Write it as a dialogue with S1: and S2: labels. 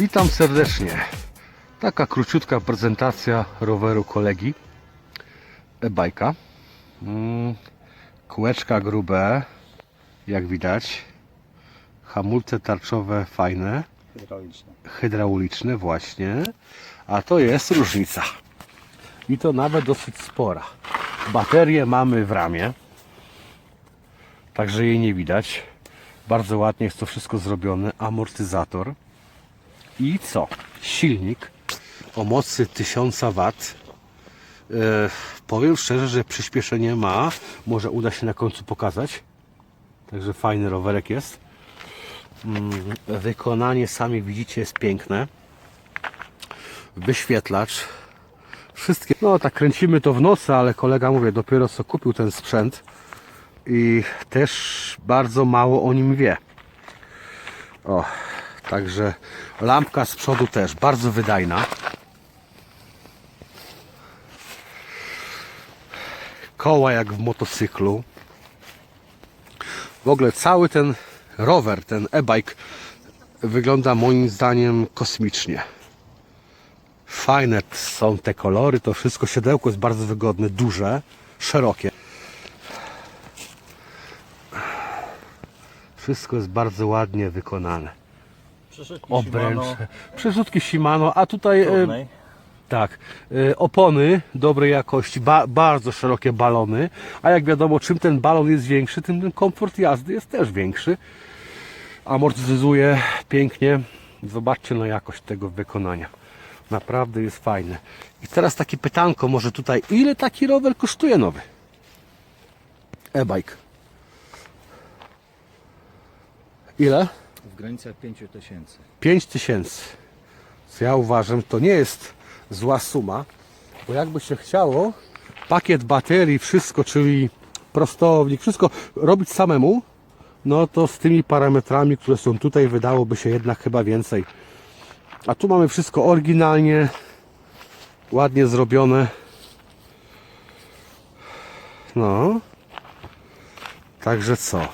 S1: Witam serdecznie. Taka króciutka prezentacja roweru kolegi e-bajka. Mm, Kółeczka grube, jak widać. Hamulce tarczowe fajne,
S2: hydrauliczne.
S1: hydrauliczne właśnie. A to jest różnica. I to nawet dosyć spora. Baterię mamy w ramie. Także jej nie widać. Bardzo ładnie jest to wszystko zrobione. Amortyzator. I co? Silnik o mocy 1000 W. E, powiem szczerze, że przyspieszenie ma. Może uda się na końcu pokazać. Także fajny rowerek jest. Mm, Wykonanie sami widzicie jest piękne. Wyświetlacz. Wszystkie. No tak kręcimy to w nocy, ale kolega mówię, dopiero co kupił ten sprzęt i też bardzo mało o nim wie. O, także lampka z przodu też bardzo wydajna. Koła jak w motocyklu. W ogóle cały ten rower, ten e-bike wygląda moim zdaniem kosmicznie. Fajne są te kolory, to wszystko. Siodełko jest bardzo wygodne, duże, szerokie. Wszystko jest bardzo ładnie wykonane.
S2: Przeszedki
S1: Obręcze, przerzutki Shimano, a tutaj e,
S2: Shimano,
S1: tak, e, opony dobrej jakości, ba, bardzo szerokie balony, a jak wiadomo, czym ten balon jest większy, tym ten komfort jazdy jest też większy. Amortyzuje pięknie. Zobaczcie na jakość tego wykonania. Naprawdę jest fajne. I teraz takie pytanko, może tutaj, ile taki rower kosztuje nowy? E-bike. Ile?
S2: Granicach 5000.
S1: 5 tysięcy. Co ja uważam, to nie jest zła suma, bo jakby się chciało, pakiet baterii, wszystko, czyli prostownik, wszystko robić samemu, no to z tymi parametrami, które są tutaj, wydałoby się jednak chyba więcej. A tu mamy wszystko oryginalnie, ładnie zrobione. No. Także co?